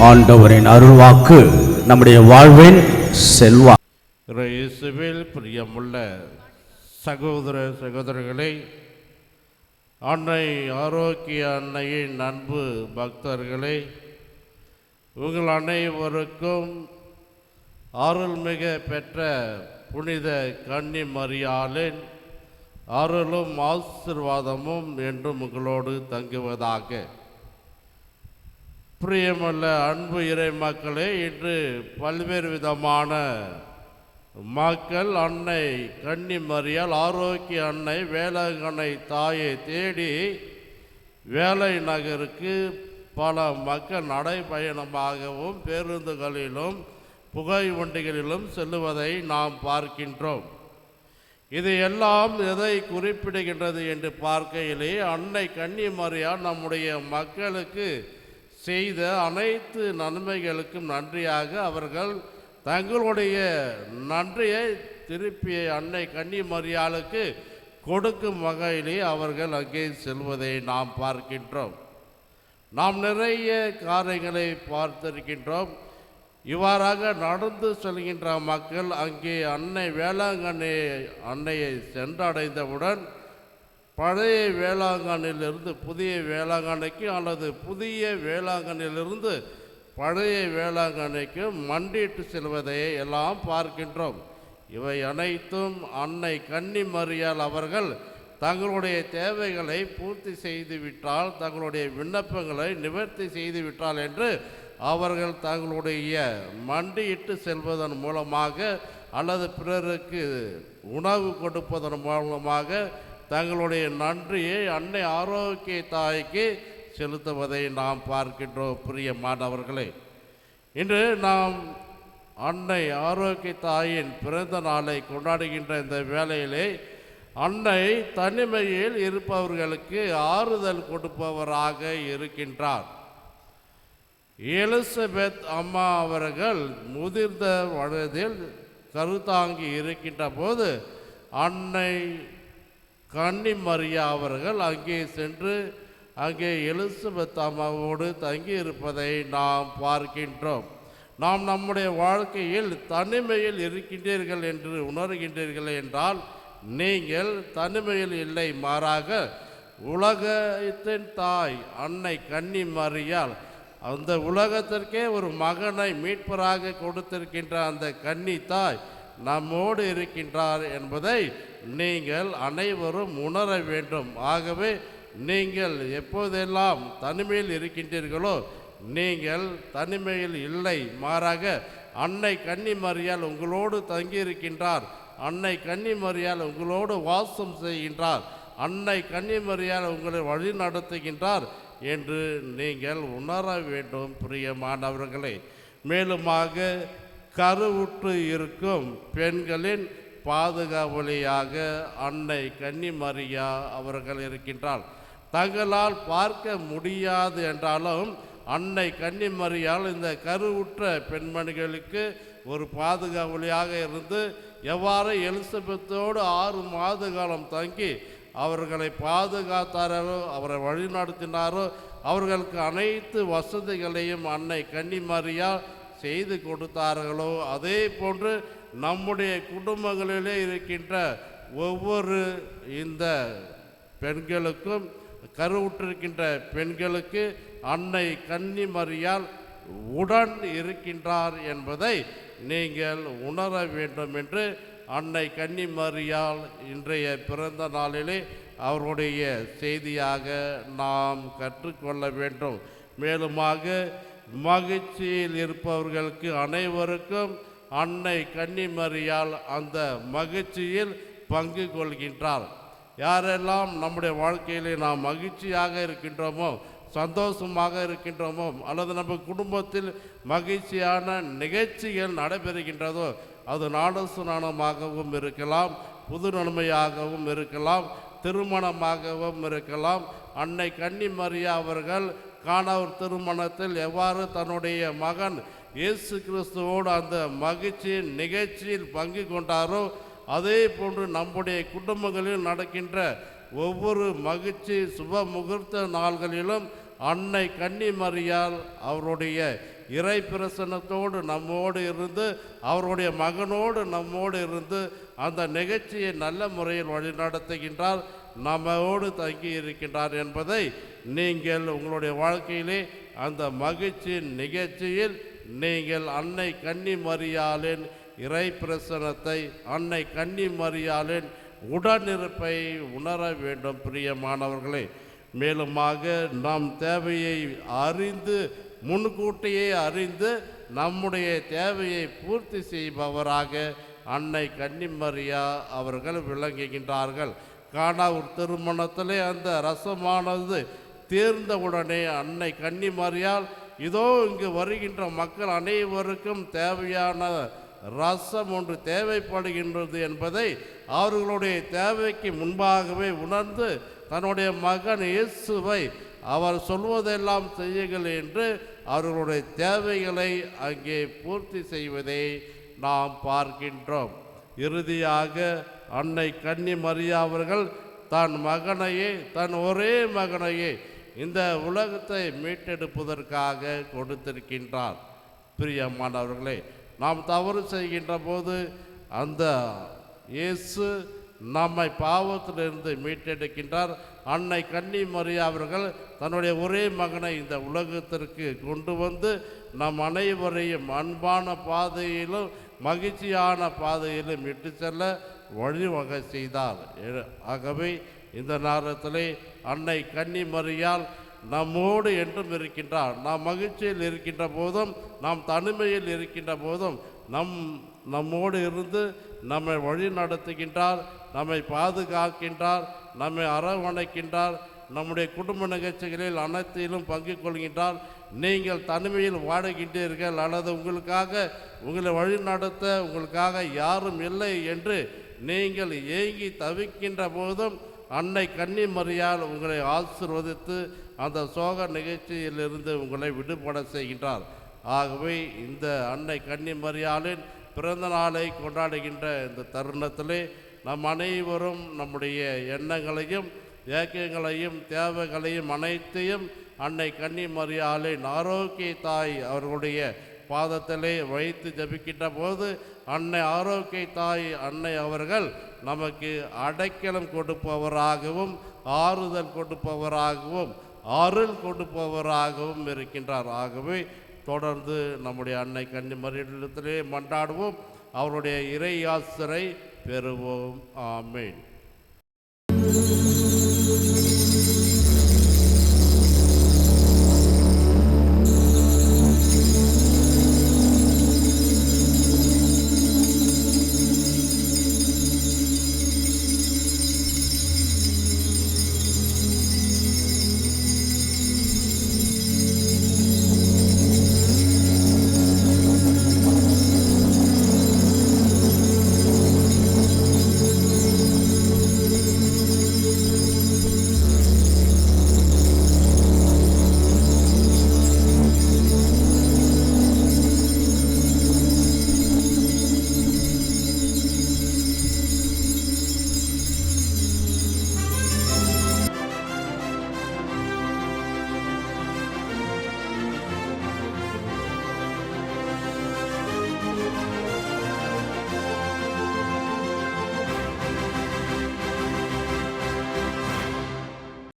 ஆண்டவரின் அருள்வாக்கு நம்முடைய வாழ்வின் செல்வா இயேசுவில் பிரியமுள்ள சகோதர சகோதரர்களை அன்னை ஆரோக்கிய அன்னையின் அன்பு பக்தர்களே உங்கள் அனைவருக்கும் அருள்மிக பெற்ற புனித கன்னி மரியாளின் அருளும் ஆசிர்வாதமும் என்றும் உங்களோடு தங்குவதாக பிரியமுள்ள அன்பு இறை மக்களே இன்று பல்வேறு விதமான மக்கள் அன்னை கன்னி மறியால் ஆரோக்கிய அன்னை வேளாங்கண்ணை தாயை தேடி வேலை நகருக்கு பல மக்கள் நடைபயணமாகவும் பேருந்துகளிலும் புகை வண்டிகளிலும் செல்லுவதை நாம் பார்க்கின்றோம். இது எல்லாம் எதை குறிப்பிடுகின்றது என்று பார்க்கையிலே அன்னை கன்னிமரியால் நம்முடைய மக்களுக்கு செய்த அனைத்து நன்மைகளுக்கும் நன்றியாக அவர்கள் தங்களுடைய நன்றியை திருப்பிய அன்னை கன்னிமரியாளுக்கு கொடுக்கும் வகையிலே அவர்கள் அங்கே செல்வதை நாம் பார்க்கின்றோம். நாம் நிறைய காரியங்களை பார்த்திருக்கின்றோம். இவ்வாறாக நடந்து செல்கின்ற மக்கள் அங்கே அன்னை வேளாங்கண்ணி அன்னையை சென்றடைந்தவுடன் பழைய வேளாங்கண்ணிலிருந்து புதிய வேளாங்கண்ணிக்கு அல்லது புதிய வேளாங்கண்ணிலிருந்து பழைய வேளாங்கண்ணிக்கு மண்டிட்டு செல்வதை எல்லாம் பார்க்கின்றோம். இவை அனைத்தும் அன்னை கன்னிமரியால் அவர்கள் தங்களுடைய தேவைகளை பூர்த்தி செய்து விட்டால் தங்களுடைய விண்ணப்பங்களை நிவர்த்தி செய்து விட்டால் என்று அவர்கள் தங்களுடைய மண்டியிட்டு செல்வதன் மூலமாக அல்லது பிறருக்கு உணவு கொடுப்பதன் மூலமாக தங்களுடைய நன்றியை அன்னை ஆரோக்கிய தாய்க்கு செலுத்துவதை நாம் பார்க்கின்றோம் பிரியமானவர்களே. இன்று நாம் அன்னை ஆரோக்கிய தாயின் பிறந்த நாளை கொண்டாடுகின்ற இந்த வேளையிலே அன்னை தனிமையில் இருப்பவர்களுக்கு ஆறுதல் கொடுப்பவராக இருக்கின்றார். எலிசபெத் அம்மா அவர்கள் முதிர்ந்த வயதில் கருத்தாங்கி இருக்கின்ற போது அன்னை கன்னி மரியா அவர்கள் அங்கே சென்று அங்கே எலிசபெத் அம்மாவோடு தங்கி இருப்பதை நாம் பார்க்கின்றோம். நாம் நம்முடைய வாழ்க்கையில் தனிமையில் இருக்கின்றீர்கள் என்று உணர்கின்றீர்கள் என்றால் நீங்கள் தனிமையில் இல்லை மாறாக உலகத்தின் தாய் அன்னை கன்னி மரியால் அந்த உலகத்திற்கே ஒரு மகனை மீட்பராக கொடுத்திருக்கின்ற அந்த கன்னி தாய் நம்மோடு இருக்கின்றார் என்பதை நீங்கள் அனைவரும் உணர வேண்டும். ஆகவே நீங்கள் எப்போதெல்லாம் தனிமையில் இருக்கின்றீர்களோ நீங்கள் தனிமையில் இல்லை. மாறாக அன்னை கன்னிமரியால் உங்களோடு தங்கியிருக்கின்றார். அன்னை கன்னிமரியால் உங்களோடு வாசம் செய்கின்றார். அன்னை கன்னிமரியால் உங்களை வழி நடத்துகின்றார் என்று நீங்கள் உணர வேண்டும் பிரியமானவர்களே. மேலுமாக கருவுற்று இருக்கும் பெண்களின் பாதுகாவலியாக அன்னை கன்னிமரியா அவர்கள் இருக்கின்றார் தங்களால் பார்க்க முடியாது என்றாலும் அன்னை கன்னிமரியால் இந்த கருவுற்ற பெண்மணிகளுக்கு ஒரு பாதுகாவலியாக இருந்து எவ்வாறு எலிசபெத்தோடு ஆறு மாத காலம் தங்கி அவர்களை பாதுகாத்தாரோ அவரை வழிநடத்தினாரோ அவர்களுக்கு அனைத்து வசதிகளையும் அன்னை கன்னிமரியால் செய்து கொடுத்தார்களோ அதே போன்று நம்முடைய குடும்பங்களிலே இருக்கின்ற ஒவ்வொரு இந்த பெண்களுக்கும் கருவுற்றிருக்கின்ற பெண்களுக்கு அன்னை கன்னிமரியால் உடன் இருக்கின்றார் என்பதை நீங்கள் உணர வேண்டும் என்று அன்னை கன்னிமரியால் இன்றைய பிறந்த நாளிலே அவருடைய செய்தியாக நாம் கற்றுக்கொள்ள வேண்டும். மேலுமாக மகிழ்ச்சியில் இருப்பவர்களுக்கு அனைவருக்கும் அன்னை கன்னிமரியால் அந்த மகிழ்ச்சியில் பங்கு கொள்கின்றார் யாரெல்லாம் நம்முடைய வாழ்க்கையிலே நாம் மகிழ்ச்சியாக இருக்கின்றோமோ சந்தோஷமாக இருக்கின்றோமோ அல்லது நம்ம குடும்பத்தில் மகிழ்ச்சியான நிகழ்ச்சிகள் நடைபெறுகின்றதோ அது நாடசுநானமாகவும் இருக்கலாம் புது நன்மையாகவும் இருக்கலாம் திருமணமாகவும் இருக்கலாம். அன்னை கன்னிமரியா அவர்கள் காணவர் திருமணத்தில் எவ்வாறு தன்னுடைய மகன் இயேசு கிறிஸ்துவோடு அந்த மகிழ்ச்சியின் நிகழ்ச்சியில் பங்கு கொண்டாரோ அதே போன்று நம்முடைய குடும்பங்களில் நடக்கின்ற ஒவ்வொரு மகிழ்ச்சி சுப முகூர்த்த நாள்களிலும் அன்னை கன்னிமரியால் அவருடைய இறை பிரசன்னத்தோடு நம்மோடு இருந்து அவருடைய மகனோடு நம்மோடு இருந்து அந்த நிகழ்ச்சியை நல்ல முறையில் வழிநடத்துகின்றார் நம்மோடு தங்கி இருக்கின்றார் என்பதை நீங்கள் உங்களுடைய வாழ்க்கையிலே அந்த மகிழ்ச்சியின் நிகழ்ச்சியில் நீங்கள் அன்னை கன்னி மரியாளின் இறை பிரசனத்தை அன்னை கன்னி மரியாளின் உடனிருப்பை உணர வேண்டும் பிரியமானவர்களே. மேலுமாக நம் தேவையை அறிந்து முன்கூட்டியே அறிந்து நம்முடைய தேவையை பூர்த்தி செய்பவராக அன்னை கன்னிமரியா அவர்கள் விளங்குகின்றார்கள். காணாவூர் திருமணத்திலே அந்த ரசமானது தீர்ந்தவுடனே அன்னை கன்னிமரியால் இதோ இங்கு வருகின்ற மக்கள் அனைவருக்கும் தேவையான ரசம் ஒன்று தேவைப்படுகின்றது என்பதை அவர்களுடைய தேவைக்கு முன்பாகவே உணர்ந்து தன்னுடைய மகன் இயேசுவை அவர் சொல்வதெல்லாம் செய்யுங்கள் என்று அவர்களுடைய தேவைகளை அங்கே பூர்த்தி செய்வதை நாம் பார்க்கின்றோம். இறுதியாக அன்னை கன்னி மரியா அவர்கள் தன் மகனையே தன் ஒரே மகனையே இந்த உலகத்தை மீட்டெடுப்பதற்காக கொடுத்திருக்கின்றார். பிரியமானவர்களே நாம் தவறு செய்கின்ற போது அந்த இயேசு நம்மை பாவத்திலிருந்து மீட்டெடுக்கின்றார். அன்னை கன்னி மரியா அவர்கள் தன்னுடைய ஒரே மகனை இந்த உலகத்திற்கு கொண்டு வந்து நம் அனைவரையும் அன்பான பாதையிலும் மகிழ்ச்சியான பாதையிலும் இட்டு செல்ல வழிவகை செய்தார். ஆகவே இந்த நேரத்திலே அன்னை கன்னி மறியால் நம்மோடு என்றும் இருக்கின்றார் நாம் மகிழ்ச்சியில் இருக்கின்ற போதும் நாம் தனிமையில் இருக்கின்ற போதும் நம் நம்மோடு இருந்து நம்மை வழி நடத்துகின்றார் நம்மை பாதுகாக்கின்றார் நம்மை அரவணைக்கின்றார் நம்முடைய குடும்ப நிகழ்ச்சிகளில் அனைத்திலும் பங்கு கொள்கின்றார். நீங்கள் தனிமையில் வாடுகின்றீர்கள் அல்லது உங்களுக்காக உங்களை வழிநடத்த உங்களுக்காக யாரும் இல்லை என்று நீங்கள் ஏங்கி தவிக்கின்ற போதும் அன்னை கன்னிமரியால் உங்களை ஆசிர்வதித்து அந்த சோக நிகழ்ச்சியிலிருந்து உங்களை விடுபட செய்கின்றார். ஆகவே இந்த அன்னை கன்னிமரியாலின் பிறந்த நாளை கொண்டாடுகின்ற இந்த தருணத்திலே நம் அனைவரும் நம்முடைய எண்ணங்களையும் ஏக்கங்களையும் தேவைகளையும் அனைத்தையும் அன்னை கன்னிமரியாலின் ஆரோக்கிய தாய் அவர்களுடைய பாதத்திலே வைத்து ஜபிக்கின்ற போது அன்னை ஆரோக்கிய தாய் அன்னை அவர்கள் நமக்கு அடைக்கலம் கொடுப்பவராகவும் ஆறுதல் கொடுப்பவராகவும் அருள் கொடுப்பவராகவும் இருக்கின்றார். ஆகவே தொடர்ந்து நம்முடைய அன்னை கன்னிமரியிடத்திலே மன்றாடுவோம். அவருடைய இறை ஆசிரை பெறுவோம். ஆமேன்.